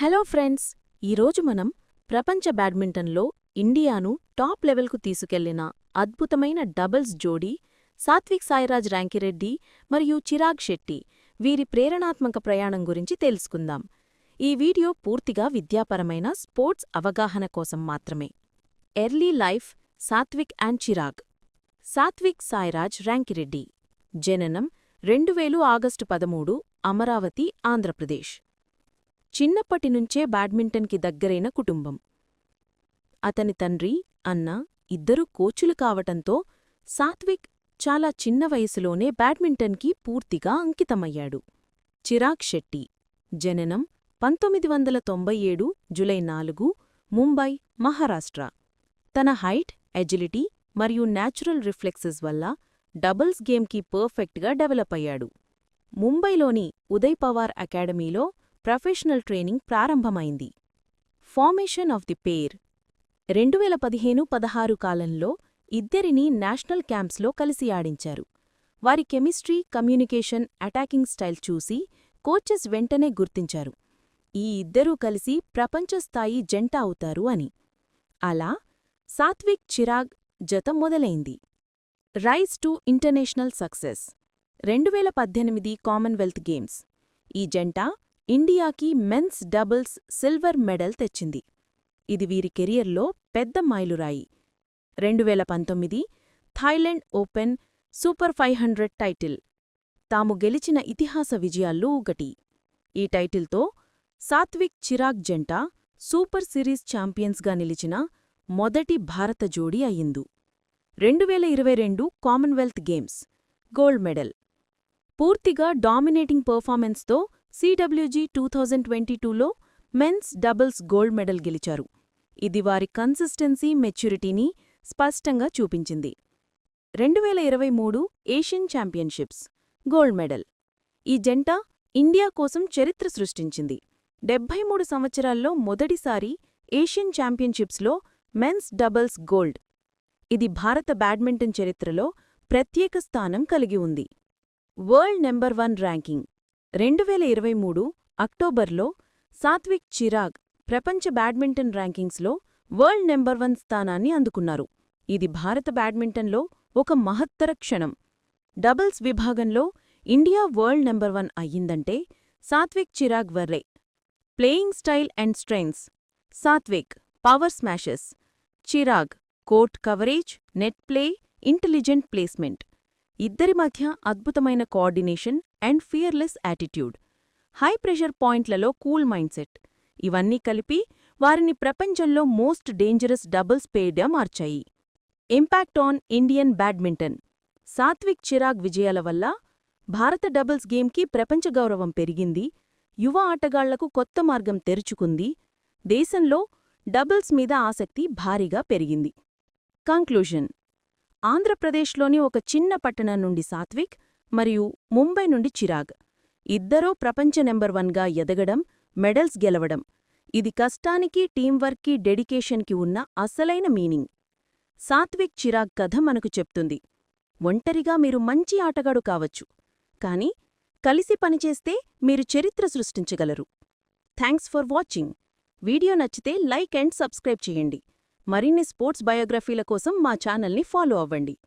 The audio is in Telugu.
హలో ఫ్రెండ్స్ ఈరోజు మనం ప్రపంచ బ్యాడ్మింటన్లో ఇండియాను టాప్ లెవెల్కు తీసుకెళ్ళిన అద్భుతమైన డబుల్స్ జోడీ సాత్విక్ సాయిరాజ్ ర్యాంకిరెడ్డి మరియు చిరాగ్ శెట్టి వీరి ప్రేరణాత్మక ప్రయాణం గురించి తెలుసుకుందాం. ఈ వీడియో పూర్తిగా విద్యాపరమైన స్పోర్ట్స్ అవగాహన కోసం మాత్రమే. Early life Satwik and Chirag. Satwik Sairaj Rankireddy. జననం రెండు వేలు ఆగస్టు పదమూడు అమరావతి ఆంధ్రప్రదేశ్. చిన్నప్పటినుంచే బ్యాడ్మింటన్కి దగ్గరైన కుటుంబం. అతని తండ్రి అన్న ఇద్దరూ కోచులు కావటంతో సాత్విక్ చాలా చిన్న వయసులోనే బ్యాడ్మింటన్కి పూర్తిగా అంకితమయ్యాడు. చిరాగ్ శెట్టి జననం పంతొమ్మిది వందల తొంభై ఏడు జులై నాలుగు ముంబై మహారాష్ట్ర. తన హైట్ ఎజిలిటీ మరియు న్యాచురల్ రిఫ్లెక్సెస్ వల్ల డబుల్స్ గేమ్కి పర్ఫెక్ట్గా డెవలప్ అయ్యాడు. ముంబైలోని ఉదయ్ పవార్ అకాడమీలో ప్రొఫెషనల్ ట్రైనింగ్ ప్రారంభమైంది. ఫార్మేషన్ ఆఫ్ ది పేర్ రెండు వేల పదిహేను పదహారు కాలంలో ఇద్దరినీ నేషనల్ క్యాంప్స్లో కలిసి ఆడించారు. వారి కెమిస్ట్రీ కమ్యూనికేషన్ అటాకింగ్ స్టైల్ చూసి కోచెస్ వెంటనే గుర్తించారు. ఈ ఇద్దరూ కలిసి ప్రపంచస్థాయి జంట అవుతారు అని. అలా సాత్విక్ చిరాగ్ జత మొదలైంది. Rise to international success. రెండువేల పద్దెనిమిది కామన్వెల్త్ గేమ్స్. ఈ జంట ఇండియాకి మెన్స్ డబుల్స్ సిల్వర్ మెడల్ తెచ్చింది. ఇది వీరి కెరియర్లో పెద్ద మైలురాయి. రెండువేల పంతొమ్మిది Thailand open super five hundred title. తాము గెలిచిన ఇతిహాస విజయాల్లో ఒకటి. ఈ టైటిల్తో సాత్విక్ చిరాగ్ జంట సూపర్ సిరీస్ ఛాంపియన్స్గా నిలిచిన మొదటి భారత జోడీ అయిందు రెండువేల ఇరవై రెండు కామన్వెల్త్ గేమ్స్ గోల్డ్ మెడల్. పూర్తిగా డామినేటింగ్ పర్ఫార్మెన్స్తో సిడబ్ల్యూజీ టూ థౌజండ్ ట్వంటీ టూలో మెన్స్ డబుల్స్ గోల్డ్ మెడల్ గెలిచారు. ఇది వారి కన్సిస్టెన్సీ మెచ్యూరిటీని స్పష్టంగా చూపించింది. రెండువేల ఇరవై మూడు ఏషియన్ ఛాంపియన్షిప్స్ గోల్డ్ మెడల్. ఈ జంట ఇండియా కోసం చరిత్ర సృష్టించింది. డెబ్బై మూడు సంవత్సరాల్లో మొదటిసారి ఏషియన్ ఛాంపియన్షిప్స్లో మెన్స్ డబుల్స్ గోల్డ్. ఇది భారత బ్యాడ్మింటన్ చరిత్రలో ప్రత్యేక స్థానం కలిగి ఉంది. World number one ranking. రెండువేల ఇరవై మూడు అక్టోబర్లో సాత్విక్ చిరాగ్ ప్రపంచ బ్యాడ్మింటన్ ర్యాంకింగ్స్లో వరల్డ్ నెంబర్ వన్ స్థానాన్ని అందుకున్నారు. ఇది భారత బ్యాడ్మింటన్లో ఒక మహత్తర క్షణం. డబుల్స్ విభాగంలో ఇండియా వరల్డ్ నెంబర్ వన్ అయ్యిందంటే Satwik Chirag Varre. Playing style and strengths. Satwik power smashes. Chirag court coverage net play intelligent placement. ఇద్దరి మధ్య అద్భుతమైన coordination and fearless attitude high pressure పాయింట్లలో కూల్ మైండ్సెట్ ఇవన్నీ కలిపి వారిని ప్రపంచంలో మోస్ట్ డేంజరస్ డబుల్స్ పేడ్గా మార్చాయి. Impact on Indian badminton Satwik Chirag విజయాల వల్ల భారత డబుల్స్ గేమ్కి ప్రపంచ గౌరవం పెరిగింది. యువ ఆటగాళ్ళకు కొత్త మార్గం తెరుచుకుంది. దేశంలో డబుల్స్ మీద ఆసక్తి భారీగా పెరిగింది. కంక్లూషన్ ఆంధ్రప్రదేశ్లోని ఒక చిన్న పట్టణం నుండి సాత్విక్ మరియు ముంబై నుండి చిరాగ్. ఇద్దరూ ప్రపంచ నెంబర్ వన్గా ఎదగడం మెడల్స్ గెలవడం. ఇది కష్టానికి టీంవర్క్కి డెడికేషన్కి ఉన్న అసలైన మీనింగ్. సాత్విక్ చిరాగ్ కథ మనకు చెప్తుంది. ఒంటరిగా మీరు మంచి ఆటగాడు కావచ్చు. కాని కలిసి పనిచేస్తే మీరు చరిత్ర సృష్టించగలరు. Thanks for watching. వీడియో నచ్చితే లైక్ అండ్ సబ్స్క్రైబ్ చేయండి. మరిన్ని స్పోర్ట్స్ బయోగ్రఫీల కోసం మా ఛానల్ని ఫాలో అవ్వండి.